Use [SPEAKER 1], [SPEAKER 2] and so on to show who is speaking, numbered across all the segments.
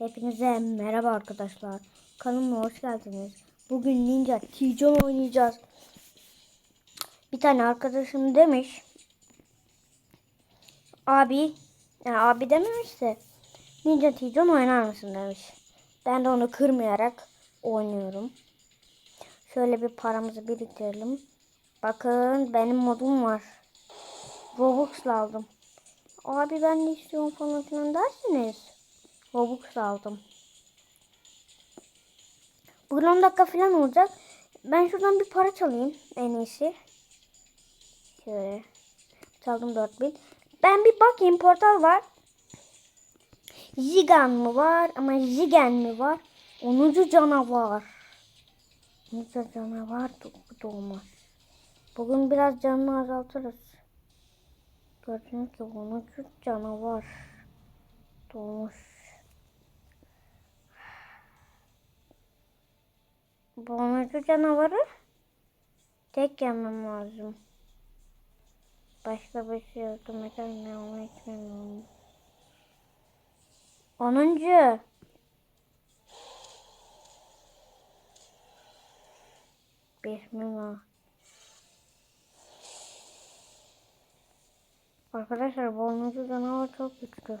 [SPEAKER 1] Hepinize merhaba arkadaşlar. Kanalıma hoş geldiniz. Bugün Ninja Tijon oynayacağız. Bir tane arkadaşım demiş. Abi, yani abi dememişse Ninja Tijon oynar mısın demiş. Ben de onu kırmayarak oynuyorum. Şöyle bir paramızı biriktirelim. Bakın benim modum var. Robux aldım. Abi ben ne istiyorum falan filan dersiniz. Robux aldım. Bugün 10 dakika falan olacak. Ben şuradan bir para çalayım en iyisi. Şöyle. Çaldım 4000. Ben bir bakayım portal var. Jigan mı var ama Jigen mi var? 10. canavar. 10. canavar do- doğmaz. Bugün biraz canını azaltırız. Gördüğünüz gibi 10. canavar doğmuş. 10. canavarı tek yemem lazım. Başka bir şey yardım eder mi ama etmiyorum. 10. Bismillah. Arkadaşlar 10. canavar çok güçlü.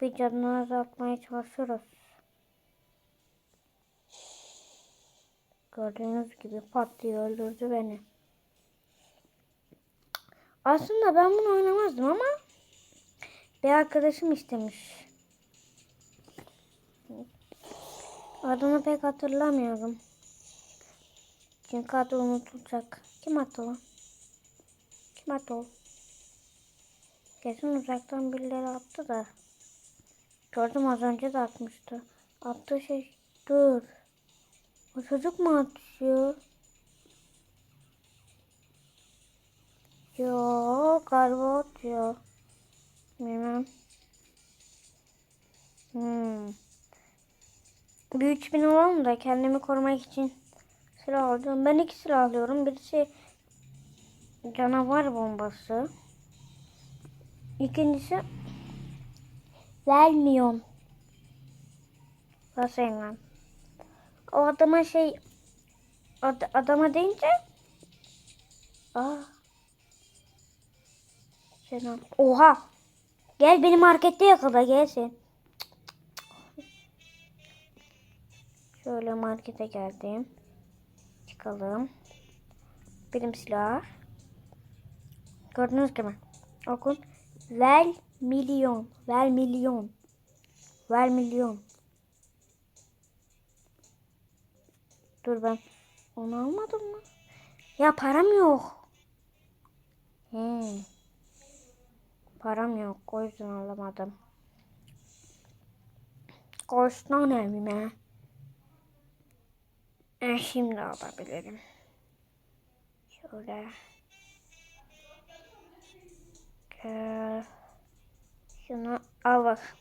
[SPEAKER 1] Bir canını azaltmaya çalışırız. Gördüğünüz gibi pat diye öldürdü beni. Aslında ben bunu oynamazdım ama bir arkadaşım istemiş. Adını pek hatırlamıyorum. Çünkü adı unutulacak. Kim attı o? Kim attı o? Kesin uzaktan birileri attı da. Gördüm az önce de atmıştı. Attığı şey dur. O çocuk mu atıyor? Yok galiba atıyor. Bilmem. Hmm. Bir 3000 alalım da kendimi korumak için silah alacağım. Ben iki silah alıyorum. Birisi canavar bombası. İkincisi Vermiyon. Basayım. O adama şey ad- adama deyince Aa. Selam. Oha. Gel beni markette yakala gelsin. Şöyle markete geldim. Çıkalım. Benim silah. Gördünüz gibi. Okun. Ver milyon. Ver milyon. Ver milyon. Dur ben onu almadım mı? Ya param yok. He. Param yok. O yüzden alamadım. Koştan evime. E, şimdi alabilirim. Şöyle. Gel. Şunu al bak.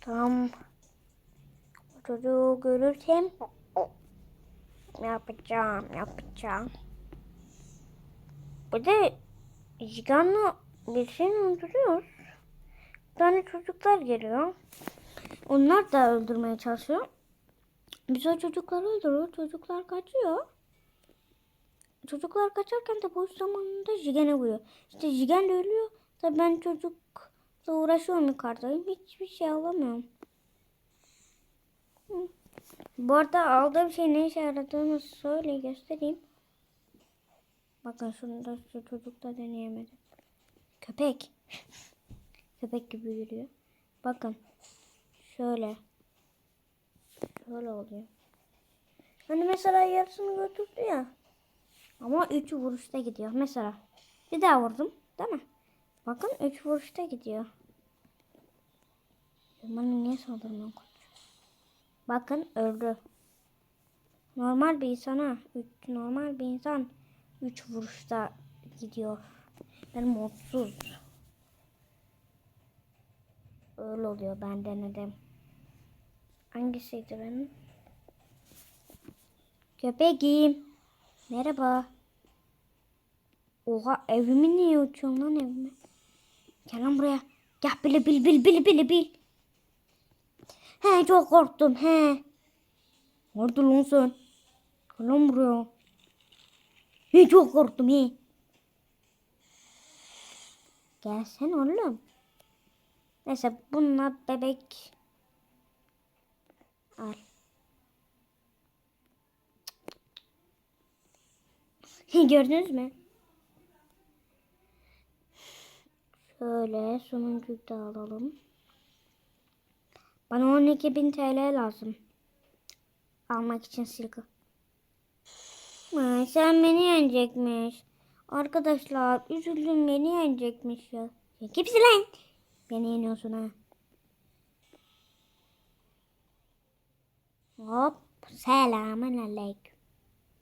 [SPEAKER 1] Tam çocuğu görürsem yapacağım, yapacağım. Bir de Jigan'la birisini öldürüyor. Bir tane çocuklar geliyor. Onlar da öldürmeye çalışıyor. Biz o çocukları öldürüyor. Çocuklar kaçıyor. Çocuklar kaçarken de boş zamanında Jigen'e vuruyor. İşte Jigen de ölüyor. Tabii ben çocukla uğraşıyorum yukarıdayım. Hiçbir şey alamıyorum. Hı. Bu arada aldığım şey ne işe yaradığını söyle göstereyim. Bakın şunu şu çocukta deneyemedim. Köpek. Köpek gibi yürüyor. Bakın. Şöyle. Şöyle oluyor. Hani mesela yarısını götürdü ya. Ama 3 vuruşta gidiyor. Mesela bir daha vurdum. Değil mi? Bakın 3 vuruşta gidiyor. Bana niye saldırmıyor? Bakın öldü. Normal bir insana, normal bir insan 3 vuruşta gidiyor. Ben mutsuz. Öyle oluyor ben denedim. Hangisiydi benim? Köpeğim. Merhaba. Oha evimi niye uçuyorsun lan evime? Gel lan buraya. Gel bili bil bil bil bil bil. He çok korktum he. Nerede lan sen? Lan buraya. He çok korktum he. Gelsen oğlum. Neyse bununla bebek al. Gördünüz mü? Şöyle sonuncuyu da alalım. Bana 12.000 TL lazım. Almak için silgi. Ay, sen beni yenecekmiş. Arkadaşlar üzüldüm beni yenecekmiş ya. ya kimsin lan? Beni yeniyorsun ha. Hop. Selamun aleyküm.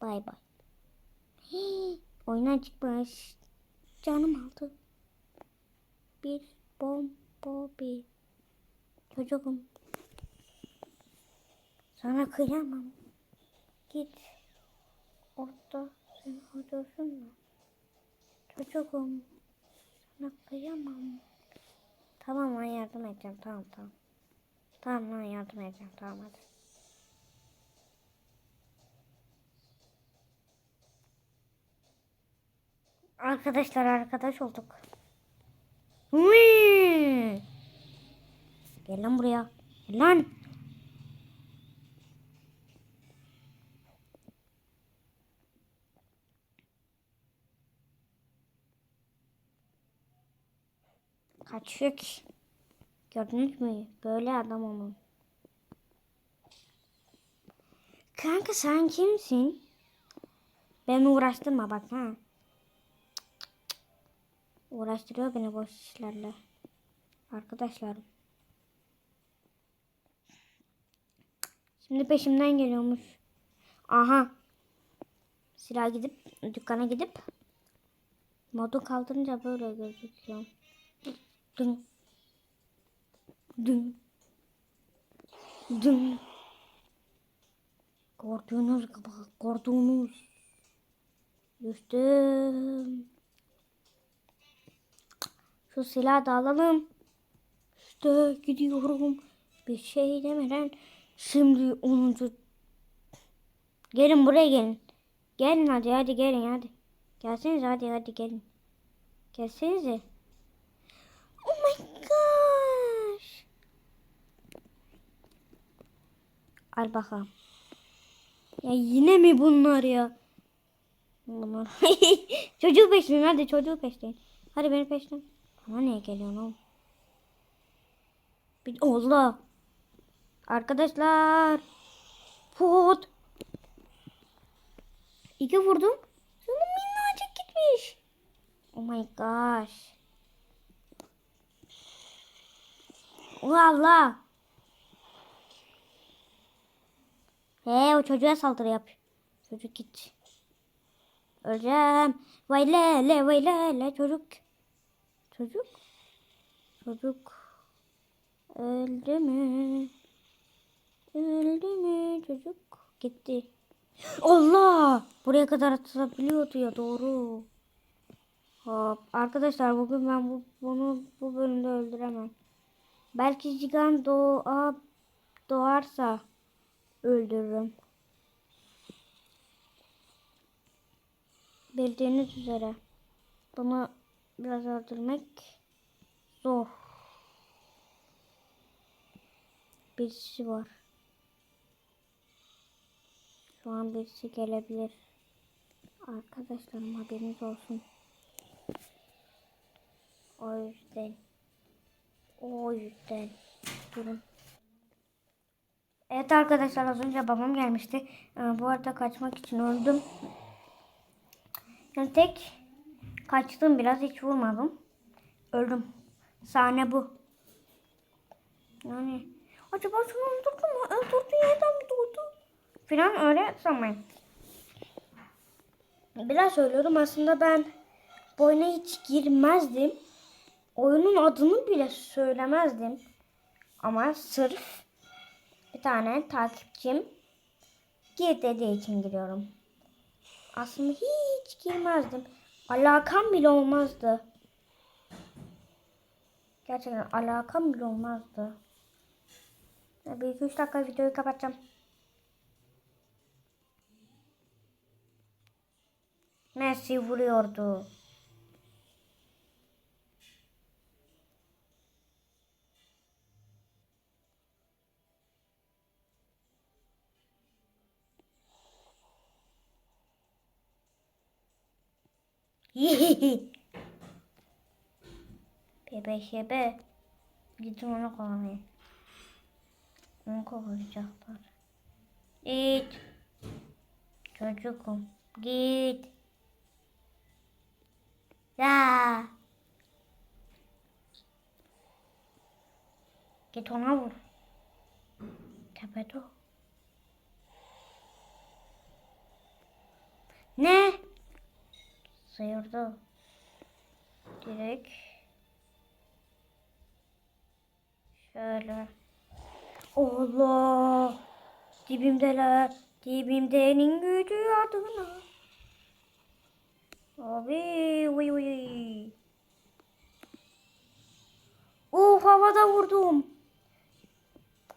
[SPEAKER 1] Bay bay. Hii, Oyundan çıkmış. Canım aldı. Bir bomba bir. Çocuğum. Sana kıyamam. Git. Orada sen otursun mu? Çocuğum. Sana kıyamam. Tamam ben yardım edeceğim. Tamam tamam. Tamam ben yardım edeceğim. Tamam hadi. Arkadaşlar arkadaş olduk. Gel lan buraya. Gel lan. Kaçıyor ki. Gördünüz mü? Böyle adam onun. Kanka sen kimsin? Ben uğraştırma bak ha. Uğraştırıyor beni boş işlerle. Arkadaşlarım. Şimdi peşimden geliyormuş. Aha. Silah gidip dükkana gidip modu kaldırınca böyle gözüküyor. Dın. Dın. Dın. Gördüğünüz gibi gördüğünüz. Düştüm. Şu silahı da alalım. İşte gidiyorum. Bir şey demeden şimdi 10. Gelin buraya gelin. Gelin hadi hadi gelin hadi. Gelsenize hadi hadi gelin. Gelsenize. Oh my gosh. Al bakalım. Ya yine mi bunlar ya? Bunlar. çocuğu peşleyin hadi çocuğu peşleyin. Hadi beni peşleyin. Bana niye geliyorsun oğlum? Bir Allah. Arkadaşlar. Pot. İki vurdum. Sonra minnacık gitmiş. Oh my gosh. Allah. He o çocuğa saldırı yap. Çocuk git. Öleceğim. Vay le le vay le le çocuk. Çocuk. Çocuk. Öldü mü? Öldü mü çocuk? Gitti. Allah! Buraya kadar atılabiliyordu ya doğru. Hop. Arkadaşlar bugün ben bu, bunu bu bölümde öldüremem. Belki Cigan doğa, doğarsa öldürürüm. Bildiğiniz üzere bunu biraz öldürmek zor. Birisi var. Şu an birisi gelebilir. Arkadaşlarım haberiniz olsun. O yüzden. O yüzden. Durun. Evet arkadaşlar az önce babam gelmişti. Ee, bu arada kaçmak için öldüm. Yani tek kaçtım biraz hiç vurmadım. Öldüm. Sahne bu. Yani acaba şunu öldürdü mü? Öldürdü yerden mi doğdu? Falan öyle sanmayın. Biraz söylüyorum aslında ben bu oyuna hiç girmezdim. Oyunun adını bile söylemezdim. Ama sırf tane takipçim gir dediği için giriyorum. Aslında hiç girmezdim. Alakam bile olmazdı. Gerçekten alakam bile olmazdı. Bir iki üç dakika videoyu kapatacağım. Messi vuruyordu. Bebe şebe. Gidin onu kovalayın. Onu kovalayacaklar. Git. Çocukum. Git. Ya. Git ona vur. Tepede o. Ne? Sıyırdı. Direkt. Şöyle. Allah. Dibimdeler. Dibimdenin gücü adına. Abi. Uy uy. Of havada vurdum.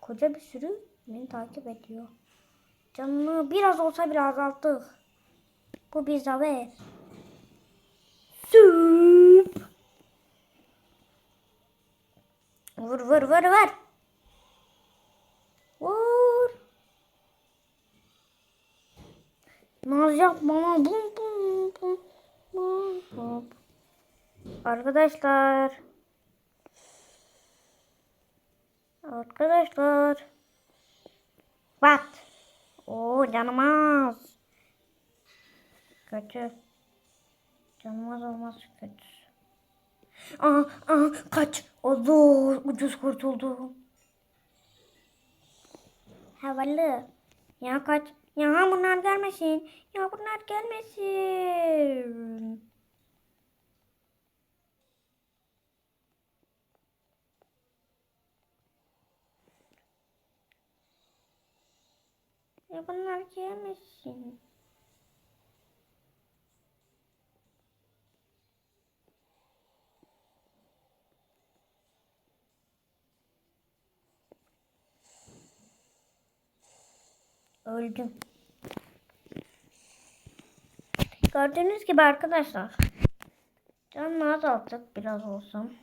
[SPEAKER 1] Koca bir sürü beni takip ediyor. Canını biraz olsa bile azalttık. Bu bir zafer. Süp. Vur vur vur vur. Vur. Naz yapma. Bum bum bum. Bum bum. Arkadaşlar. Arkadaşlar. Bak. Oo canım az. Kötü. Canım az olmaz kötü. Aa, aa, kaç. Allah ucuz kurtuldum. Havalı. Ya kaç. Ya bunlar gelmesin. Ya bunlar gelmesin. Ya bunlar gelmesin. Öldüm. Gördüğünüz gibi arkadaşlar. Canını azalttık biraz olsun.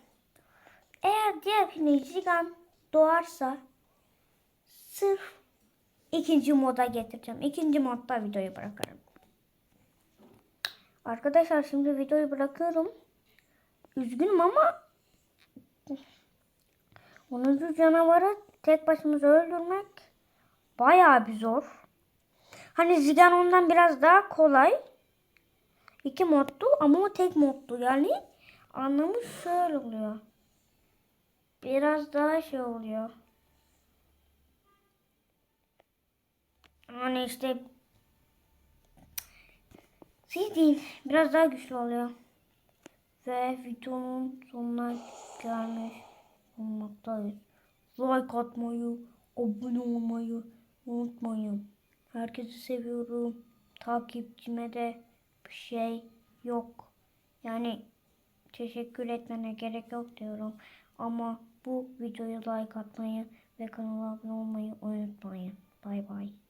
[SPEAKER 1] Eğer diğer Zigan doğarsa sırf ikinci moda getireceğim. İkinci modda videoyu bırakırım. Arkadaşlar şimdi videoyu bırakıyorum. Üzgünüm ama 10. canavarı tek başımıza öldürmek bayağı bir zor. Hani Zigan ondan biraz daha kolay. İki moddu ama o tek moddu. Yani anlamı şöyle oluyor. Biraz daha şey oluyor. Hani işte siz biraz daha güçlü oluyor. Ve videonun sonuna gelmiş bulunmaktayız. Like atmayı, abone olmayı unutmayın. Herkesi seviyorum. Takipçime de bir şey yok. Yani teşekkür etmene gerek yok diyorum. Ama bu videoya like atmayı ve kanala abone olmayı unutmayın. Bay bay.